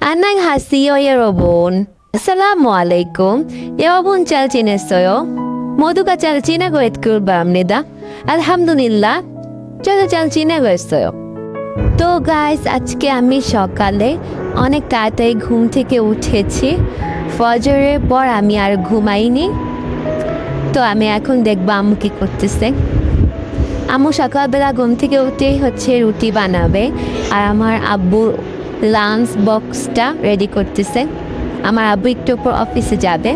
안녕하세요 여러분. Assalamu alaikum. 여러분 잘 지냈어요? 모두가 잘 지내고 있길 바랍니다. 알함두릴라. 저도 잘 지내고 있어요. তো guys আজকে আমি সকালে অনেক তাড়াতাড়ি ঘুম থেকে উঠেছি ফজরের পর আমি আর ঘুমাইনি। তো আমি এখন দেখব আম্মু কি করতেছে। আম্মু সকালবেলা ঘুম থেকে উঠেই হচ্ছে রুটি বানাবে আর আমার আব্বু লাঞ্চ বক্সটা রেডি করতেছে। আমার আব্বু একটু পর অফিসে যাবে।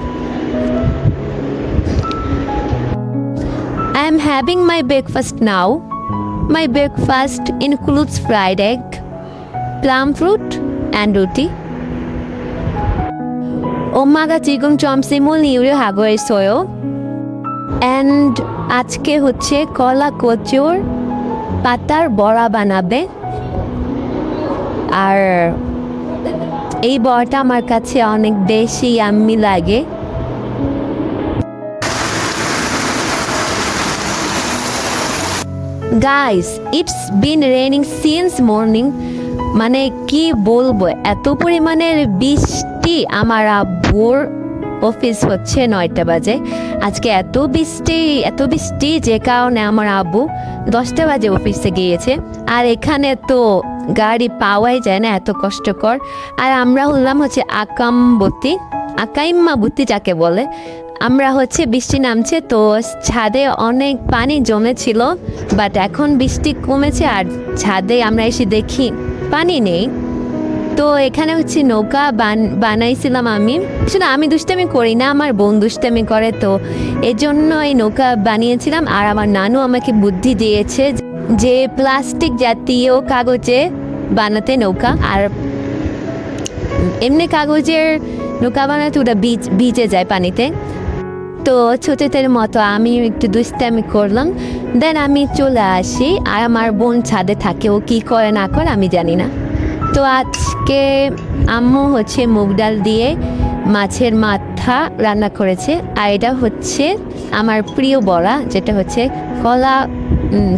I am having my breakfast now my breakfast includes fried egg plum fruit and now. My breakfast includes fried egg, plum fruit, and roti. Omaga chicken chomsimul niure hagoy soyo. And আজকে হচ্ছে কলা কচুর পাতার বড়া বানাবে আর এই বড়াটা আমার কাছে অনেক বেশি আম্মি লাগে guys it's been raining since morning মানে কি বলব এত পরিমাণের বৃষ্টি আমার আব্বুর অফিস হচ্ছে নয়টা বাজে। আজকে এত বৃষ্টি এত বৃষ্টি যে কারণে আমার আব্বু দশটা বাজে অফিসে গিয়েছে। আর এখানে তো গাড়ি পাওয়াই যায় না, এত কষ্টকর। আর আমরা হলাম হচ্ছে আকামবতী আকাইম্মা বুত্তি যাকে বলে। আমরা হচ্ছে বৃষ্টি নামছে তো ছাদে অনেক পানি জমেছিল বাট এখন বৃষ্টি কমেছে আর ছাদে আমরা এসে দেখি পানি নেই। তো এখানে হচ্ছে নৌকা বান, বানাইছিলাম আমি। আসলে আমি দুষ্টামি করি না, আমার বোন দুষ্টামি করে, তো এজন্য এই নৌকা বানিয়েছিলাম। আর আমার নানু আমাকে বুদ্ধি দিয়েছে যে প্লাস্টিক জাতীয় কাগজে বানাতে নৌকা। আর এমনি কাগজের নৌকা বানাতে ওটা বীজ ভিজে যায় পানিতে। তো ছোটদের মতো আমি একটু দুষ্টামি করলাম। দেন আমি চলে আসি, আর আমার বোন ছাদে থাকে, ও কী করে না করে আমি জানি না। তো আজকে আম্মু হচ্ছে মুগ ডাল দিয়ে মাছের মাথা রান্না করেছে। আর এটা হচ্ছে আমার প্রিয় বড়া, যেটা হচ্ছে কলা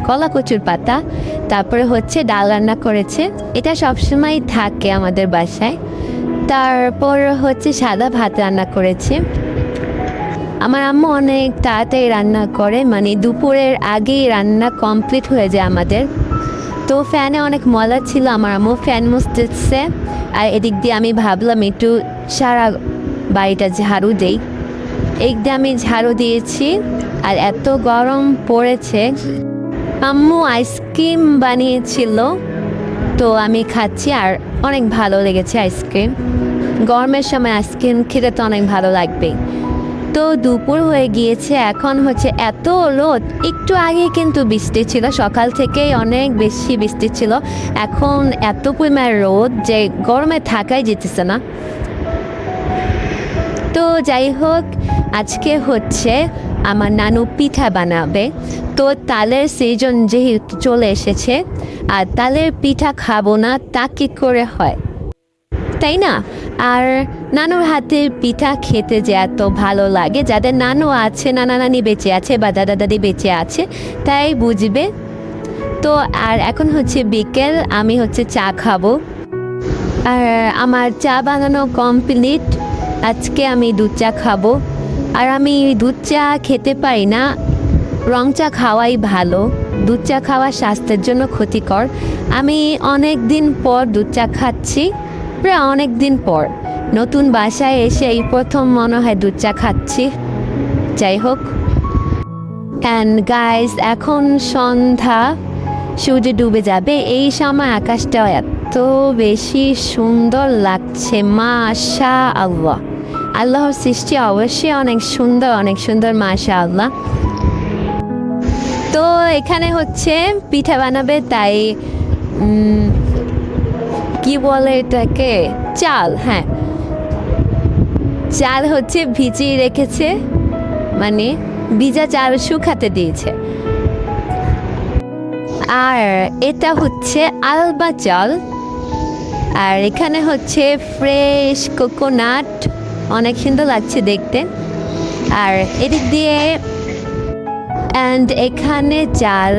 কলা কচুর পাতা। তারপরে হচ্ছে ডাল রান্না করেছে। এটা সবসময় থাকে আমাদের বাসায়। তারপর হচ্ছে সাদা ভাত রান্না করেছে। আমার আম্মু অনেক তাড়াতাড়ি রান্না করে মানে দুপুরের আগেই রান্না কমপ্লিট হয়ে যায় আমাদের। তো ফ্যানে অনেক ময়লা ছিল, আমার আম্মু ফ্যান মুছতেছে। আর এদিক দিয়ে আমি ভাবলাম, একটু সারা বাড়িটা ঝাড়ু দেই। এই দিয়ে আমি ঝাড়ু দিয়েছি, আর এত গরম পড়েছে। আম্মু আইসক্রিম বানিয়েছিল, তো আমি খাচ্ছি, আর অনেক ভালো লেগেছে আইসক্রিম। গরমের সময় আইসক্রিম খেতে তো অনেক ভালো লাগবে তো দুপুর হয়ে গিয়েছে, এখন হচ্ছে এত রোদ। একটু আগে কিন্তু বৃষ্টি ছিল, সকাল থেকেই অনেক বেশি বৃষ্টি ছিল। এখন এত পরিমাণ রোদ যে গরমে থাকাই যেতেছে না। তো যাই হোক, আজকে হচ্ছে আমার নানু পিঠা বানাবে। তো তালের সিজন যেহেতু চলে এসেছে, আর তালের পিঠা খাব না, তা কী করে হয়? তাই না? আর নানুর হাতের পিঠা খেতে যে এত ভালো লাগে, যাদের নানু আছে, নানা নানি বেঁচে আছে বা দাদা দাদি বেঁচে আছে, তাই বুঝবে। তো আর এখন হচ্ছে বিকেল, আমি হচ্ছে চা খাব। আর আমার চা বানানো কমপ্লিট, আজকে আমি দুধ চা খাব। আর আমি দুধ চা খেতে পারি না, রং চা খাওয়াই ভালো। দুধ চা খাওয়া স্বাস্থ্যের জন্য ক্ষতিকর। আমি অনেক দিন পর দুধ চা খাচ্ছি। প্রায় অনেক দিন পর নতুন বাসায় এসে এই প্রথম মনে হয় দুধ চা খাচ্ছি। যাই হোক। অ্যান্ড গাইজ এখন সন্ধ্যা। সূর্য ডুবে যাবে। এই সময় আকাশটা এত বেশি সুন্দর লাগছে। মা মাশা আল্লাহ আল্লাহর সৃষ্টি অবশ্যই অনেক সুন্দর অনেক সুন্দর মাশা আল্লাহ তো এখানে হচ্ছে পিঠা বানাবে, তাই কি বলে এটাকে? চাল হ্যাঁ। চাল হচ্ছে ভিজিয়ে রেখেছে মানে ভিজা চাল শুকাতে দিয়েছে। আর এটা হচ্ছে আলবা চাল। আর এখানে হচ্ছে ফ্রেশ কোকোনাট। অনেক সুন্দর লাগছে দেখতে। আর এদিক দিয়ে অ্যান্ড এখানে চাল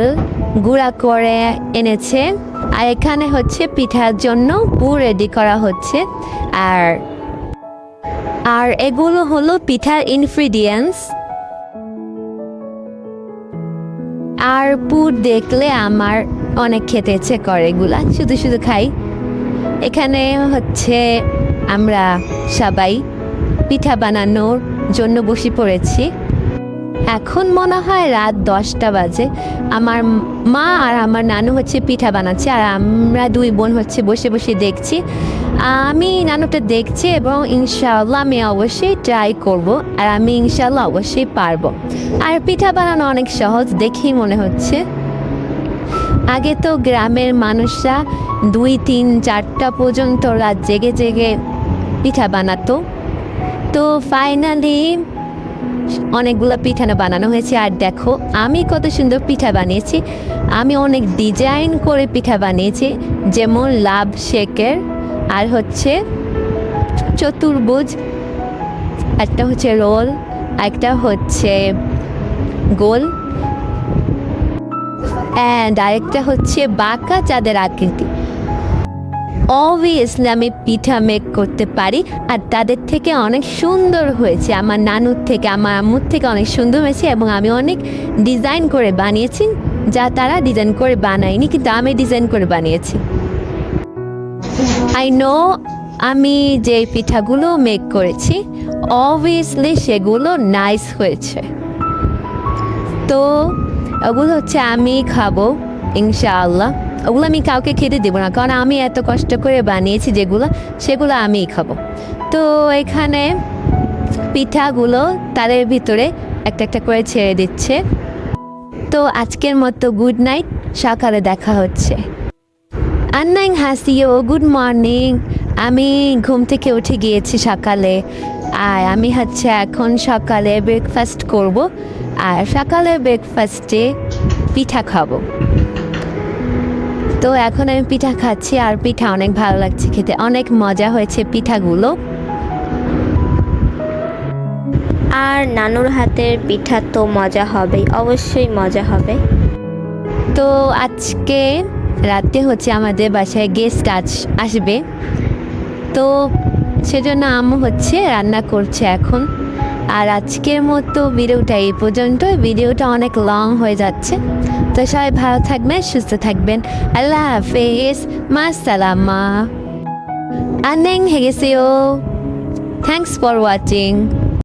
গুঁড়া করে এনেছে। আর এখানে হচ্ছে পিঠার জন্য পু রেডি করা হচ্ছে। আর আর এগুলো হলো পিঠার ইনগ্রিডিয়েন্টস আর পুর দেখলে আমার অনেক খেতে ইচ্ছে করে এগুলা। শুধু শুধু খাই। এখানে হচ্ছে আমরা সবাই পিঠা বানানোর জন্য বসে পড়েছি। এখন মনে হয় রাত দশটা বাজে। আমার মা আর আমার নানু হচ্ছে পিঠা বানাচ্ছে আর আমরা দুই বোন হচ্ছে বসে বসে দেখছি। আমি নানুটা দেখছি এবং ইনশাআল্লাহ আমি অবশ্যই ট্রাই করব আর আমি ইনশাআল্লাহ অবশ্যই পারব। আর পিঠা বানানো অনেক সহজ, দেখেই মনে হচ্ছে। আগে তো গ্রামের মানুষরা দুই, তিন, চারটা পর্যন্ত রাত জেগে জেগে পিঠা বানাতো। তো ফাইনালি অনেকগুলো পিঠা না বানানো হয়েছে, আর দেখো, আমি কত সুন্দর পিঠা বানিয়েছি। আমি অনেক ডিজাইন করে পিঠা বানিয়েছি, যেমন লাভ শেকের, আর হচ্ছে চতুর্ভুজ, একটা হচ্ছে রোল, একটা হচ্ছে গোল অ্যান্ড আরেকটা হচ্ছে বাঁকা চাঁদের আকৃতি। অবভিয়াসলি আমি পিঠা মেক করতে পারি, আর তাদের থেকে অনেক সুন্দর হয়েছে। আমার নানুর থেকে, আমার আম্মুর থেকে অনেক সুন্দর হয়েছে এবং আমি অনেক ডিজাইন করে বানিয়েছি, যা তারা ডিজাইন করে বানায়নি, কিন্তু আমি ডিজাইন করে বানিয়েছি। আই নো আমি যে পিঠাগুলো মেক করেছি অবভিয়াসলি সেগুলো নাইস হয়েছে। তো ওগুলো হচ্ছে আমি খাব, ইনশাআল্লাহ। ওগুলো আমি কাউকে খেতে দেবো না, কারণ আমি এত কষ্ট করে বানিয়েছি যেগুলো, সেগুলো আমিই খাব। তো এখানে পিঠাগুলো তাদের ভিতরে একটা একটা করে ছেড়ে দিচ্ছে। তো আজকের মতো গুড নাইট, সকালে দেখা হচ্ছে। আন্নাইং হাসিও, গুড মর্নিং। আমি ঘুম থেকে উঠে গিয়েছি সকালে। আর আমি হচ্ছে এখন সকালে ব্রেকফাস্ট করব। আর সকালে ব্রেকফাস্টে পিঠা খাব। তো এখন আমি পিঠা খাচ্ছি আর পিঠা অনেক ভালো লাগছে খেতে। অনেক মজা হয়েছে পিঠাগুলো। আর নানুর হাতের পিঠা তো মজা হবেই অবশ্যই মজা হবে। তো আজকে রাতে হচ্ছে আমাদের বাসায় গেস্ট আস আসবে। তো সেজন্য আম্মু হচ্ছে রান্না করছে এখন। আর আজকের মতো ভিডিওটা এই পর্যন্ত ভিডিওটা অনেক লং হয়ে যাচ্ছে। তো সবাই ভালো থাকবেন সুস্থ থাকবেন। আল্লাহ হাফেজ। মাসালামা আনেং হেগেসেও। Thanks for watching